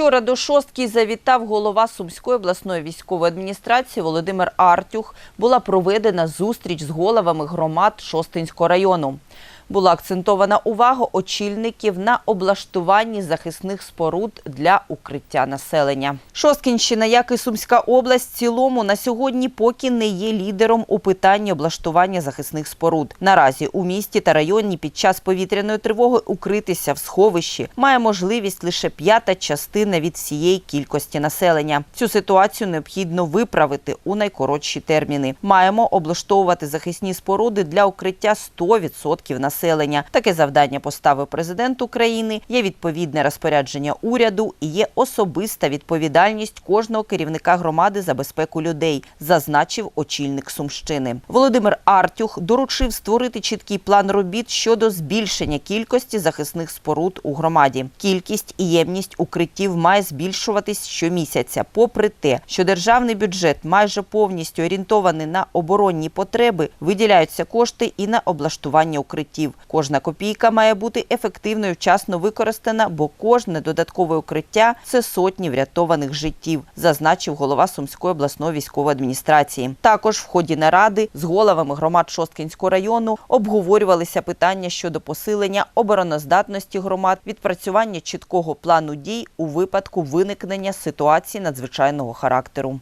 Вчора до шостки завітав голова Сумської обласної військової адміністрації Володимир Артюх. Була проведена зустріч з головами громад Шостинського району. Була акцентована увага очільників на облаштуванні захисних споруд для укриття населення. Шосткінщина, як і Сумська область, в цілому на сьогодні поки не є лідером у питанні облаштування захисних споруд. Наразі у місті та районі під час повітряної тривоги укритися в сховищі має можливість лише п'ята частина від всієї кількості населення. Цю ситуацію необхідно виправити у найкоротші терміни. Маємо облаштовувати захисні споруди для укриття 100% населення. Таке завдання поставив президент України. Є відповідне розпорядження уряду і є особиста відповідальність кожного керівника громади за безпеку людей, зазначив очільник Сумщини. Володимир Артюх доручив створити чіткий план робіт щодо збільшення кількості захисних споруд у громаді. Кількість і ємність укриттів має збільшуватись щомісяця, попри те, що державний бюджет майже повністю орієнтований на оборонні потреби, виділяються кошти і на облаштування укриттів. Кожна копійка має бути ефективно і вчасно використана, бо кожне додаткове укриття це сотні врятованих життів, зазначив голова Сумської обласної військової адміністрації. Також в ході наради з головами громад Шосткінського району обговорювалися питання щодо посилення обороноздатності громад, відпрацювання чіткого плану дій у випадку виникнення ситуації надзвичайного характеру.